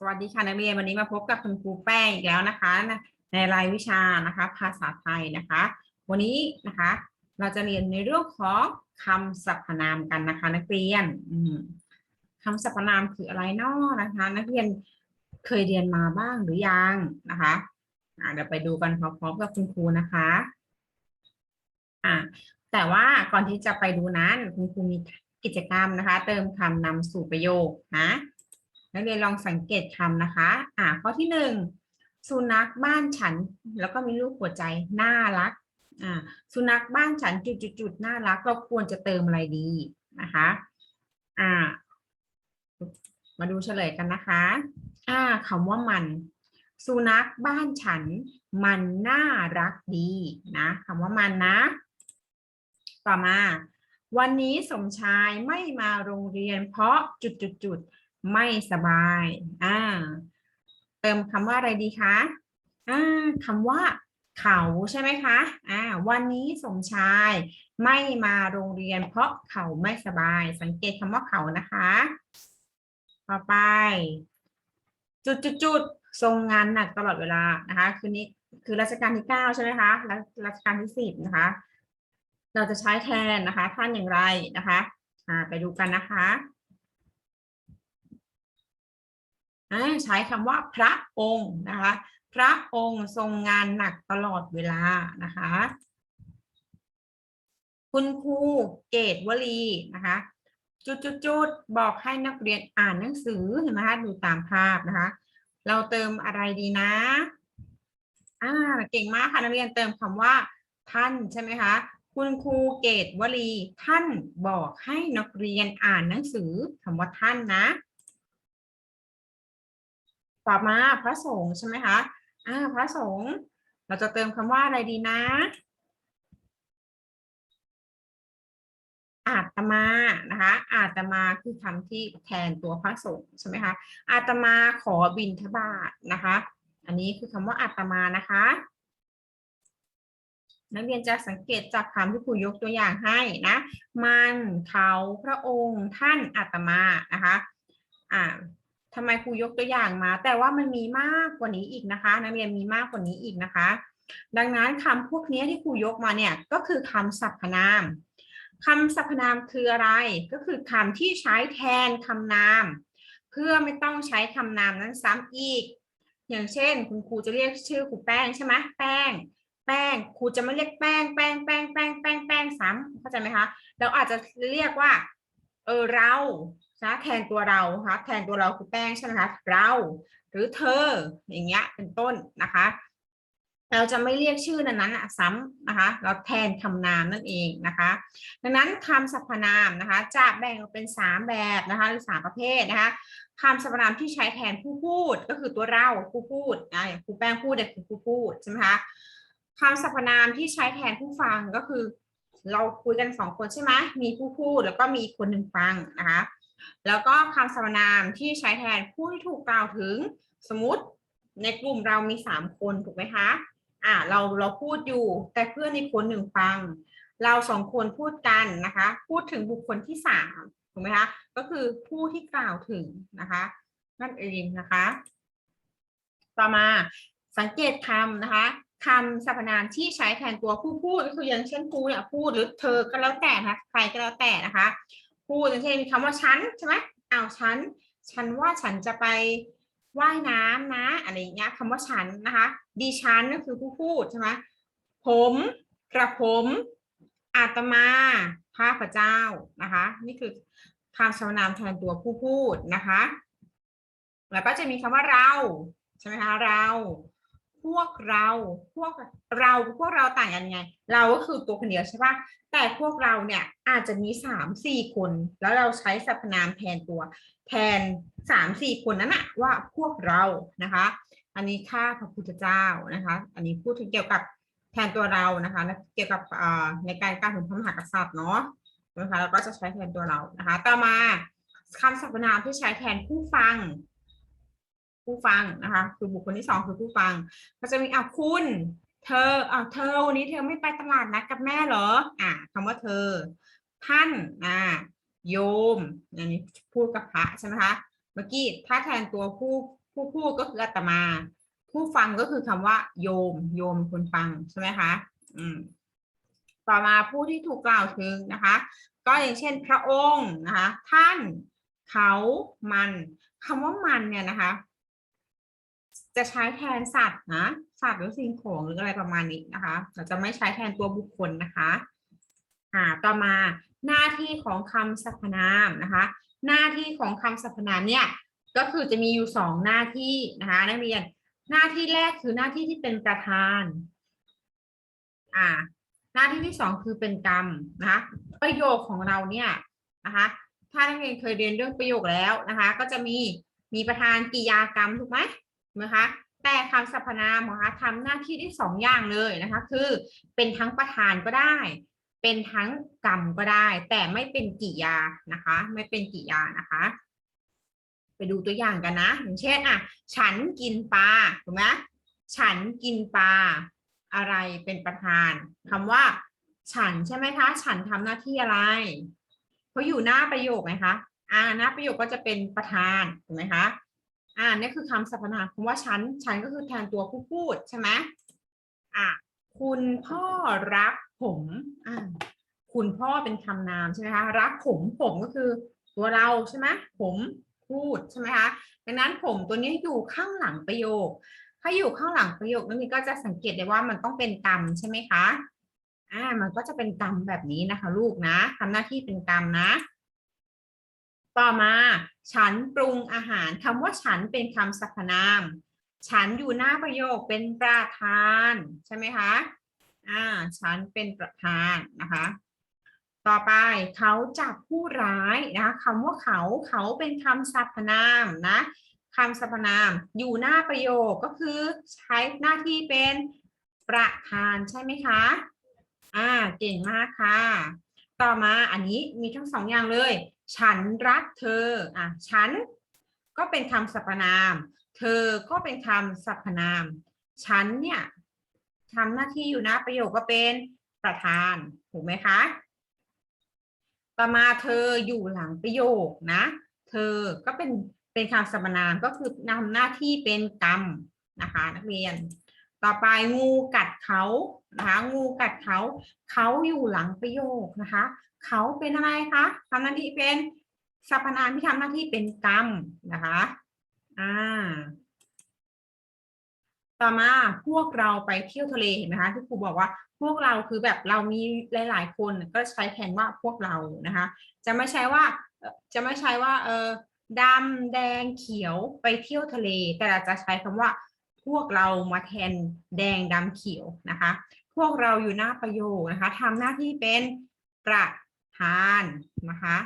สวัสดีค่ะนักเรียนวันนี้มาพบกับคุณครูแป้งอีกแล้วนะคะ ในรายวิชานะคะ ภาษาไทยนะคะ วันนี้นะคะ เราจะเรียนในเรื่องของคำสรรพนามกันนะคะ นักเรียนอืมคำสรรพนามคืออะไรเนาะนะคะ นักเรียนเคยเรียนมาบ้างหรือยังนะคะเดี๋ยวไปดูกันพร้อมๆกับคุณครูนะคะอ่าแต่ว่าก่อนที่จะไปดูนั้นคุณครูมีกิจกรรมนะคะ เติมคำนำสู่ประโยคนะ นักเรียนลองสังเกตคำนะคะ อ่าข้อที่หนึ่งสุนัขบ้านฉัน แล้วก็มีรูปหัวใจน่ารัก อ่า สุนัขบ้านฉันจุดๆๆน่ารัก เราควรจะเติมอะไรดีนะคะ อ่า มาดูเฉลยกันนะคะ อ่าคำว่ามัน สุนัขบ้านฉัน มันน่ารักดีนะคำว่ามันนะ ต่อมา วันนี้สมชายไม่มาโรงเรียนเพราะจุดๆๆ ไม่สบาย อ่า เติมคำว่าอะไรดีคะ อ่าคำว่าเขาใช่ไหมคะ อ่า วันนี้สมชายไม่มาโรงเรียน เพราะเขาไม่สบาย สังเกตคำว่าเขานะคะ ต่อไป จุดจุดจุดทรงงานหนักตลอดเวลานะคะ คือนี้คือรัชกาลที่เก้าใช่ไหมคะและรัชกาลที่สิบนะคะ เราจะใช้แทนนะคะ ท่านอย่างไรนะคะ อ่า ไปดูกันนะคะ อ่า ใช้คำว่าพระองค์นะคะ พระองค์ทรงงานหนักตลอดเวลานะคะ คุณครูเกตวลีนะคะ จุดๆบอกให้นักเรียนอ่านหนังสือเห็นไหมคะดูตามภาพนะคะ เราเติมอะไรดีนะอ่าเก่งมากค่ะนักเรียนเติมคำว่า ท่านใช่ไหมคะคุณครูเกตวลีท่านบอกให้นักเรียนอ่านหนังสือคำว่าท่านนะ ต่อมาพระสงฆ์ใช่ไหมคะอ่าพระสงฆ์เราจะเติมคำว่าอะไรดีนะอาตมานะคะอาตมาคือคำที่แทนตัวพระสงฆ์ใช่ไหมคะอาตมาขอบิณฑบาตนะคะ อันนี้คือคำว่าอาตมานะคะ นักเรียนจะสังเกตจากคำที่ครูยกตัวอย่างให้นะ มันเขาพระองค์ท่านอาตมานะคะอ่า ทำไมครูยกตัวอย่างมา แต่ว่ามันมีมากกว่านี้อีกนะคะ นักเรียนมีมากกว่านี้อีกนะคะ ดังนั้นคำพวกนี้ที่ครูยกมาเนี่ยก็คือคำสรรพนามคำสรรพนามคืออะไรก็คือคำที่ใช้แทนคำนาม เพื่อไม่ต้องใช้คำนามนั้นซ้ำอีก อย่างเช่น คุณครูจะเรียกชื่อครูแป้งใช่ไหมแป้งแป้งครูจะไม่เรียกแป้งแป้งแป้งแป้งแป้งแป้งซ้ำเข้าใจไหมคะเราอาจจะเรียกว่าเออเรา นะแทนตัวเราคะแทนตัวเราคือแป้งใช่ไหมคะเราหรือเธออย่างเงี้ยเป็นต้นนะคะ เราจะไม่เรียกชื่อนั้นนั้นๆซ้ำนะคะ เราแทนคำนามนั่นเองนะคะ ดังนั้นคำสรรพนามนะคะจะแบ่งออกเป็นสามแบบนะคะหรือสามประเภทนะคะคำสรรพนามที่ใช้แทนผู้พูดก็คือตัวเราผู้พูดนะอย่างครูแป้งพูดเนี่ยคือผู้พูดใช่ไหมคะคำสรรพนามที่ใช้แทนผู้ฟังก็คือ เราคุยกันสองคนใช่ไหมมีผู้พูดแล้วก็มีคนหนึ่งฟังนะคะ แล้วก็คำสรรพนามที่ใช้แทนผู้ที่ถูกกล่าวถึงสมมติในกลุ่มเรามีสามคนถูกไหมคะอ่าเราเราพูดอยู่แต่เพื่อนในคนหนึ่งฟัง เราสองคนพูดกันนะคะ พูดถึงบุคคลที่สามถูกไหมคะ ก็คือผู้ที่กล่าวถึงนะคะ นั่นเองนะคะ ต่อมาสังเกตคำนะคะคำสรรพนามที่ใช้แทนตัวผู้พูดก็คืออย่างเช่นครูเนี่ยพูดหรือเธอก็แล้วแต่นะใครก็แล้วแต่นะคะ พูดอย่างเช่นมีคำว่าฉันใช่ไหมอ้าวฉัน ฉันว่าฉันจะไปว่ายน้ำนะ อะไรอย่างเงี้ยคำว่าฉันนะคะ ดิฉันก็คือผู้พูดใช่ไหมผมกระผมอาตมาข้าพเจ้านะคะ นี่คือคำสรรนามแทนตัวผู้พูดนะคะ แล้วก็จะมีคำว่าเราใช่ไหมคะเรา พวกเรา พวกเราพวกเราต่างกันยังไง เราก็คือตัวคนเดียวใช่ปะแต่พวกเราเนี่ยอาจจะมีสามสี่คน แล้วเราใช้สรรพนามแทนตัวแทนสามสี่คนนั้นอะว่าพวกเรานะคะ อันนี้ข้าพระพุทธเจ้านะคะ อันนี้พูดถึงเกี่ยวกับแทนตัวเรานะคะและเกี่ยวกับในการกล่าวถึงพระมหากษัตริย์เนาะนะคะแล้วก็จะใช้แทนตัวเรานะคะ ต่อมาคำสรรพนามที่ใช้แทนผู้ฟัง ผู้ฟังนะคะคือบุคคลที่สองคือผู้ฟัง ก็จะมีอะคุณ เธออะเธอวันนี้เธอไม่ไปตลาดนัดกับแม่เหรออะคำว่าเธอ ท่านอ่าโยมอันนี้พูดกับพระใช่ไหมคะเมื่อกี้ถ้าแทนตัวผู้ผู้พูดก็คืออาตมา ผู้ฟังก็คือคำว่า โยม โยมคนฟังใช่ไหมคะอืมต่อมาผู้ที่ถูกกล่าวถึงนะคะ ก็อย่างเช่นพระองค์นะคะ ท่านเขามันคำว่ามันเนี่ยนะคะ จะใช้แทนสัตว์นะ สัตว์หรือสิ่งของหรืออะไรประมาณนี้นะคะ เราจะไม่ใช้แทนตัวบุคคลนะคะ อ่า ต่อมาหน้าที่ของคำสรรพนามนะคะ หน้าที่ของคำสรรพนามเนี่ยก็คือจะมีอยู่สองหน้าที่นะคะนักเรียน หน้าที่แรกคือหน้าที่ที่เป็นประธาน อ่า หน้าที่ที่สองคือเป็นกรรมนะคะ ประโยคของเราเนี่ยนะคะ ถ้านักเรียนเคยเรียนเรื่องประโยคแล้วนะคะ ก็จะมีมีประธานกิยากรรมถูกไหม ถูกไหมคะแต่คำสรรพนามนะคะทำหน้าที่ได้สองอย่างเลยนะคะคือเป็นทั้งประธานก็ได้ เป็นทั้งกรรมก็ได้ แต่ไม่เป็นกริยานะคะ ไม่เป็นกริยานะคะ ไปดูตัวอย่างกันนะอย่างเช่นอะฉันกินปลาถูกไหมฉันกินปลาอะไรเป็นประธานคำว่า ฉันใช่ไหมคะ ฉันทำหน้าที่อะไรเขาอยู่หน้าประโยคไหมคะอ่าหน้าประโยคก็จะเป็นประธานถูกไหมคะ อ่านี่คือคำสรรพนามคำว่าฉัน ฉันก็คือแทนตัวผู้พูดใช่ไหมอะคุณพ่อรักผมอ่าคุณพ่อเป็นคำนามใช่ไหมคะ รักผมผมก็คือตัวเราใช่ไหมผมพูดใช่ไหมคะดังนั้นผมตัวนี้อยู่ข้างหลังประโยค ถ้าอยู่ข้างหลังประโยคนั้ก็จะสังเกตได้ว่ามันต้องเป็นกรรมใช่ไหมคะอ่ามันก็จะเป็นกรรมแบบนี้นะคะ ลูกนะทำหน้าที่เป็นกรรมนะ ต่อมา ฉันปรุงอาหารคำว่าฉันเป็นคำสรรพนาม ฉันอยู่หน้าประโยคเป็นประธานใช่ไหมคะอ่าฉันเป็นประธานนะคะ ต่อไปเขาจับผู้ร้ายนะคะคำว่าเขาเขาเป็นคำสรรพนามนะคำสรรพนามอยู่หน้าประโยคก็คือใช้หน้าที่เป็นประธานใช่ไหมคะ อ่า เก่งมากค่ะ ต่อมาอันนี้มีทั้งสองอย่างเลย ฉันรักเธออะฉันก็เป็นคำสรรพนาม เธอก็เป็นคำสรรพนาม ฉันเนี่ยทำหน้าที่อยู่น้าประโยคก็เป็นประธานถูกไหมคะต่อมาเธออยู่หลังประโยคนะ เธอก็เป็นเป็นคำสรรพนามก็คือนำหน้าที่เป็นกรรมนะคะ นักเรียน ต่อไปงูกัดเขา นะคะงูกัดเขาเขาอยู่หลังประโยคนะคะเขาเป็นอะไรคะทำหน้าที่เป็นสรรพนามที่ทำหน้าที่เป็นกรรมนะคะอ่าต่อมาพวกเราไปเที่ยวทะเลเห็นไหมคะที่ครูบอกว่าพวกเราคือแบบเรามีหลาย ๆ คนก็ใช้แทนว่าพวกเรานะคะ จะไม่ใช่ว่าจะไม่ใช่ว่าเออดำแดงเขียวไปเที่ยวทะเล แต่เราจะใช้คำว่า พวกเรามาแทนแดงดำเขียวนะคะ พวกเราอยู่หน้าประโยคนะคะทำหน้าที่เป็นประธานนะคะ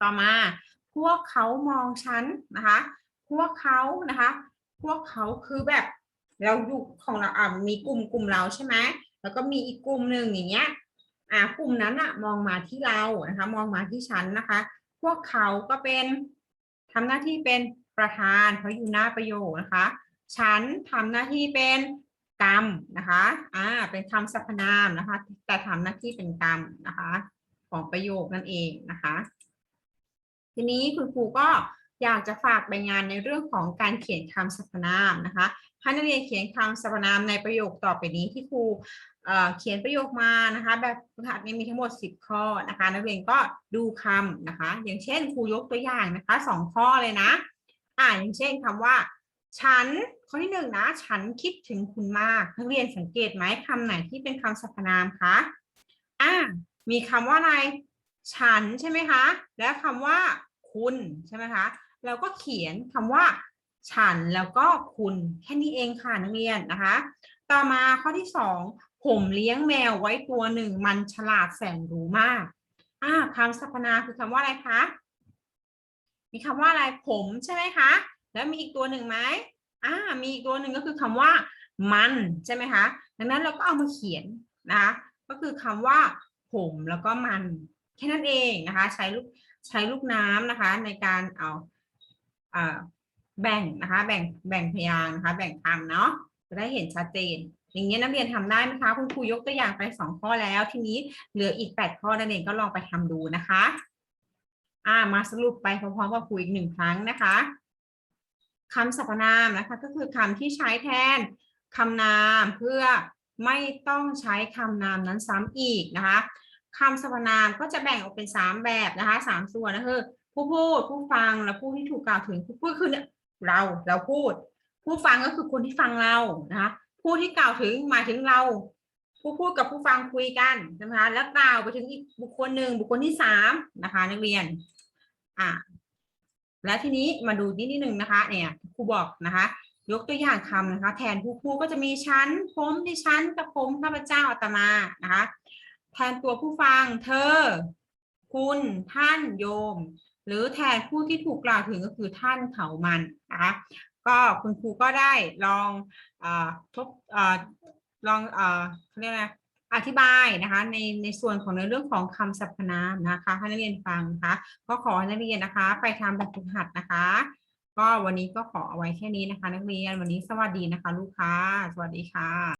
ต่อมาพวกเขามองฉันนะคะ พวกเขานะคะ พวกเขาคือแบบเราอยู่ของเราอะมีกลุ่มกลุ่มเราใช่ไหมแล้วก็มีอีกกลุ่มหนึ่งอย่างเงี้ยอ่ากลุ่มนั้นอะมองมาที่เรานะคะ มองมาที่ฉันนะคะ พวกเขาก็เป็นทำหน้าที่เป็น ประธานเพราะอยู่หน้าประโยคนะคะ ฉันทำหน้าที่เป็นกรรมนะคะอ่าเป็นคำสรรพนามนะคะ แต่ทำหน้าที่เป็นกรรมนะคะ ของประโยคนั่นเองนะคะ ทีนี้คุณครูก็อยากจะฝากใบงานในเรื่องของการเขียนคำสรรพนามนะคะให้นักเรียนเขียนคำสรรพนามในประโยคต่อไปนี้ที่ครูเขียนประโยคมานะคะ แบบฝึกหัดนี้มีทั้งหมด 10 ข้อนะคะ นักเรียนก็ดูคำนะคะ อย่างเช่นครูยกตัวอย่างนะคะสองข้อเลยนะ อ่าอย่างเช่นคำว่า ฉันข้อที่หนึ่งนะ ฉันคิดถึงคุณมากนักเรียนสังเกตไหมคำไหนที่เป็นคำสรรพนามคะอ่ามีคำว่าอะไร ฉันใช่ไหมคะ และคำว่าคุณใช่ไหมคะเราก็เขียนคำว่า ฉันแล้วก็คุณแค่นี้เองค่ะนักเรียนนะคะ ต่อมาข้อที่สองผมเลี้ยงแมวไว้ตัวหนึ่งมันฉลาดแสนรู้มากอ่าคำสรรพนามคือคำว่าอะไรคะ มีคำว่าอะไรผมใช่ไหมคะ แล้วมีอีกตัวหนึ่งไหมอ่ามีอีกตัวหนึ่งก็คือคำว่ามันใช่ไหมคะดังนั้นเราก็เอามาเขียนนะคะก็คือคำว่าผมแล้วก็มันแค่นั้นเองนะคะ ใช้ลูกใช้ลูกน้ำนะคะ ในการเอาอ่าแบ่งนะคะ แบ่งแบ่งพยางนะคะ แบ่งคำเนาะจะได้เห็นชัดเจน อย่างนี้ยนักเรียนทำได้ไหมคะ คุณครูยกตัวอย่างไปสองข้อแล้ว ทีนี้เหลืออีกแปดข้อนั่นเองก็ลองไปทำดูนะคะ อ่ามาสรุปไปพร้อมๆกับครูอีกหนึ่งครั้งนะคะคำสรรพนามนะคะ ก็คือคำที่ใช้แทนคำนามเพื่อไม่ต้องใช้คำนามนั้นซ้ำอีกนะคะคำสรรพนามก็จะแบ่งออกเป็นสามแบบนะคะสามส่วนนะคือผู้พูดผู้ฟังและผู้ที่ถูกกล่าวถึงผู้พูดคือเนี่ยเราเราพูด ผู้ฟังก็คือคนที่ฟังเรานะคะผู้ที่กล่าวถึงหมายถึงเรา ผู้พูดกับผู้ฟังคุยกันนะคะแล้วกล่าวไปถึงอีกบุคคลหนึ่งบุคคลที่สามนะคะนักเรียน อ่าและทีนี้มาดูนิดนิดนึงนะคะเนี่ยครูบอกนะคะ ยกตัวอย่างคำนะคะ แทนผู้พูดก็จะมีชั้นผมดิฉันกับผมข้าพเจ้าอาตมานะคะ แทนตัวผู้ฟังเธอ คุณท่านโยม หรือแทนผู้ที่ถูกกล่าวถึงก็คือท่านเขามันนะคะก็คุณครูก็ได้ลองอทบอลองเขาเรียกอะไร อธิบายนะคะในในส่วนของในเรื่องของคำสรรพนามนะคะให้นักเรียนฟังนะคะก็ขอให้นักเรียนนะคะ ไปทำแบบฝึกหัดนะคะ ก็วันนี้ก็ขอเอาไว้แค่นี้นะคะ นักเรียนวันนี้สวัสดีนะคะ ลูกค้า สวัสดีค่ะ